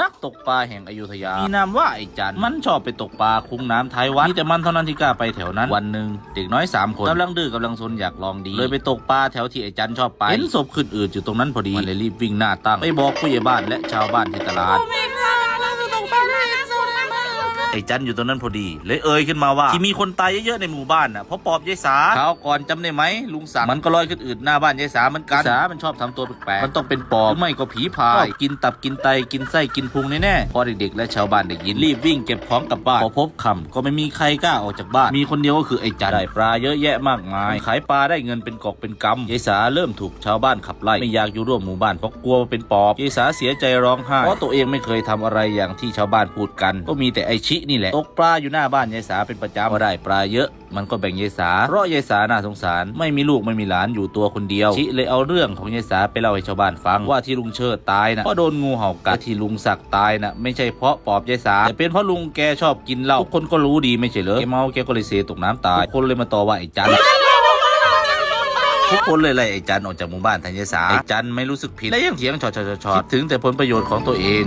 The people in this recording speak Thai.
นักตกปลาแห่งอยุธยา มีนามว่าไอจัน มันชอบไปตกปลาคุ้งน้ำท้ายวัดมีแต่มันเท่านั้นที่กล้าไปแถวนั้น วันหนึ่งเด็กน้อยสามคนกำลังดื้อกำลังซนอยากลองดี เลยไปตกปลาแถวที่ไอจันชอบไป เห็นศพขึ้นอืดอยู่ตรงนั้นพอดีมันเลยรีบวิ่งหน้าตั้ง ไปบอกผู้ใหญ่บ้านและชาวบ้านที่ตลาด ไอ้จันอยู่ตรงนั้นพอดี เลยเอ่ยขึ้นมาว่า ที่มีคนตายเยอะๆในหมู่บ้านน่ะเพราะปอบยายสาคราวก่อนจำได้ไหมลุงสักดิ์มันก็ลอยขึ้นอืดหน้าบ้านยายสาเหมือนกันยายสามันชอบทำตัวแปลกๆมันต้องเป็นปอบหรือไม่ก็ผีพายกินตับกินไตกินไส้กินพุงแน่ๆพอเด็กๆและชาวบ้านได้ยินรีบวิ่งเก็บของกลับบ้านพอพบคำก็ไม่มีใครกล้าออกจากบ้านมีคนเดียวก็คือไอ้จันได้ปลาเยอะแยะมากมาย ขายปลาได้เงินเป็นกอกเป็นกำยายสาเริ่มถูกชาวบ้านขับไล่ไม่อยากอยู่ร่วมหมู่บ้านเพราะกลัวว่าเป็นปอบยายสาเสียใจร้องไห้เพราะตัวเองไม่เคยทำอะไรอย่างที่ชาวบ้านพูดกัน ก็มีแต่ไอชินี่แหละตกปลาอยู่หน้าบ้านยายสาเป็นประจำพอได้ปลาเยอะมันก็แบ่งยายสา เพราะยายสาน่าสงสาร ไม่มีลูกไม่มีหลานอยู่ตัวคนเดียว ชิเลยเอาเรื่องของยายสาไปเล่าให้ชาวบ้านฟังว่าที่ลุงเชิดตายนะเพราะโดนงูเห่ากัดที่ลุงศักดิ์ตายนะไม่ใช่เพราะปอบยายสาแต่เป็นเพราะลุงแกชอบกินเหล้าทุกคนก็รู้ดีไม่ใช่เหรอแกเมาแกก็เลยเสียตกน้ำตายคนเลยมาต่อว่าไอ้จันทุกคนเลยไล่ไอ้จันออกจากหมู่บ้านทันยายสาไอ้จันไม่รู้สึกผิดและยังเถียงชอดชอดชอดถึงแต่ผลประโยชน์ของตัวเอง